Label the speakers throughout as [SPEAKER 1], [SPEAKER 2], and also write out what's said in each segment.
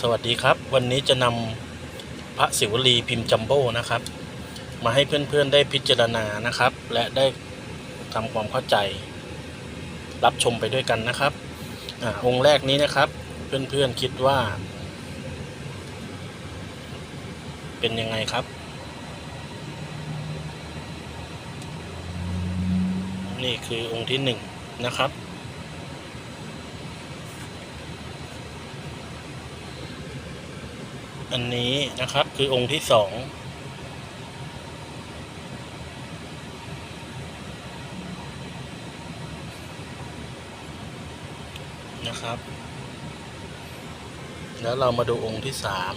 [SPEAKER 1] สวัสดีครับ วันนี้จะนำพระศิวลีพิมพ์จัมโบ้นะครับ มาให้เพื่อนๆได้พิจารณานะครับ และได้ทำความเข้าใจ รับชมไปด้วยกันนะครับอองค์แรกนี้นะครับ เพื่อนๆคิดว่า เป็นยังไงครับ นี่คือองค์ที่หนึ่งนะครับ อันนี้นะครับคือองค์ที่สองนะครับ แล้วเรามาดูองค์ที่สาม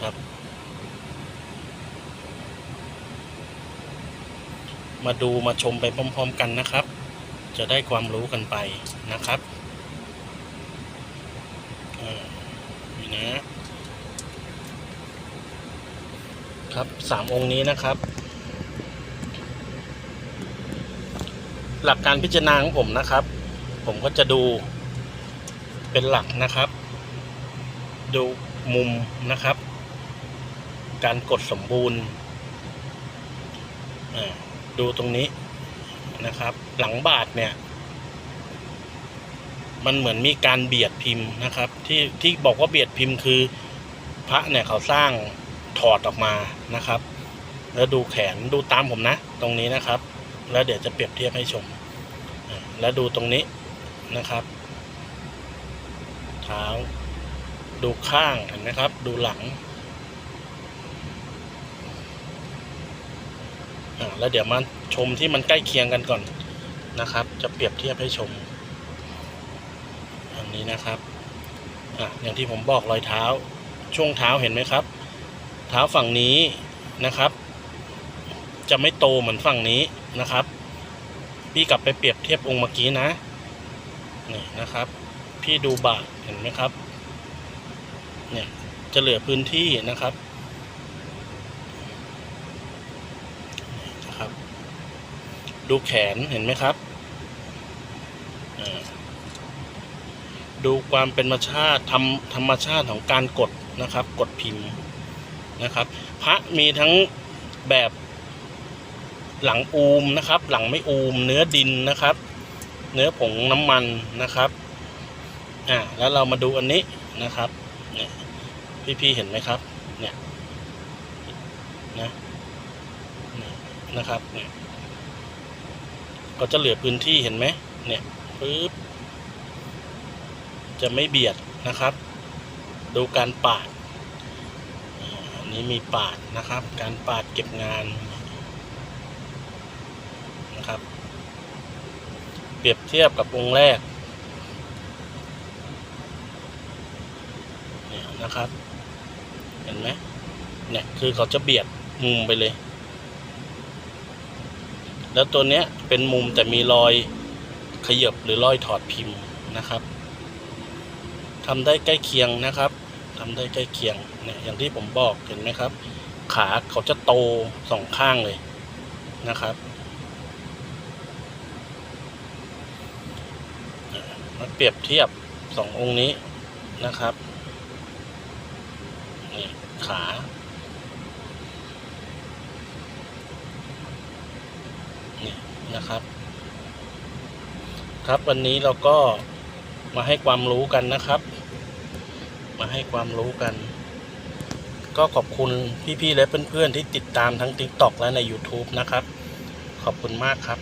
[SPEAKER 1] ครับ มาดูมาชมไปพร้อม ๆ กันนะครับ จะได้ความรู้กันไปนะครับ อ่า นะครับสามองค์นี้นะครับ หลักการพิจารณาของผมนะครับ ผมก็จะดูเป็นหลักนะครับ ดูมุมนะครับ การกดสมบูรณ์ดูตรงนี้นะครับ หลังบาทเนี่ย มันเหมือนมีการเบียดพิมพ์นะครับ ที่ที่บอกว่าเบียดพิมพ์คือ พระเนี่ยเขาสร้างถอดออกมานะครับ แล้วดูแขนดูตามผมนะ ตรงนี้นะครับ แล้วเดี๋ยวจะเปรียบเทียบให้ชม แล้วดูตรงนี้นะครับเท้าดูข้างเห็นไหมครับ ดูหลังอ่าแล้วเดี๋ยวมาชมที่มันใกล้เคียงกันก่อนนะครับ จะเปรียบเทียบให้ชม อันนี้นะครับอะอย่างที่ผมบอกรอยเท้า ช่วงเท้าเห็นไหมครับ เท้าฝั่งนี้นะครับ จะไม่โตเหมือนฝั่งนี้นะครับ พี่กลับไปเปรียบเทียบองค์เมื่อกี้นะนี่นะครับ พี่ดูบาทเห็นไหมครับ เนี่ยจะเหลือพื้นที่นะครับนะครับ ดูแขนเห็นไหมครับอ่า ดูความเป็นธรรมชาติธรรมธรรมชาติของการกดนะครับ กดพิมพ์นะครับ พระมีทั้งแบบหลังอูมนะครับ หลังไม่อูม เนื้อดินนะครับ เนื้อผงน้ำมันนะครับอ่าแล้วเรามาดูอันนี้นะครับเนี่ยพี่ๆเห็นไหมครับ เนี่ยนะนะครับเนี่ยก็จะเหลือพื้นที่เห็นไหมเนี่ยปึ๊บ จะไม่เบียดนะครับ ดูการปาดอันนี้มีปาดนะครับ การปาดเก็บงานนะครับ เปรียบเทียบกับองค์แรกเนี่ยนะครับ เห็นไหมเนี่ยคือเขาจะเบียดมุมไปเลย แล้วตัวเนี้ยเป็นมุมแต่มีรอยขยบหรือรอยถอดพิมพ์นะครับ ทำได้ใกล้เคียงนะครับทำได้ใกล้เคียงเนี่ยอย่างที่ผมบอกเห็นไหมครับ ขาเขาจะโตสองข้างเลยนะครับมาเปรียบเทียบสององค์นี้นะครับนี่ขานี่นะครับ ครับวันนี้เราก็มาให้ความรู้กันนะครับ มาให้ความรู้กัน ก็ขอบคุณพี่ๆและเพื่อนๆที่ติดตามทั้ง TikTok และใน YouTube นะครับ ขอบคุณมากครับ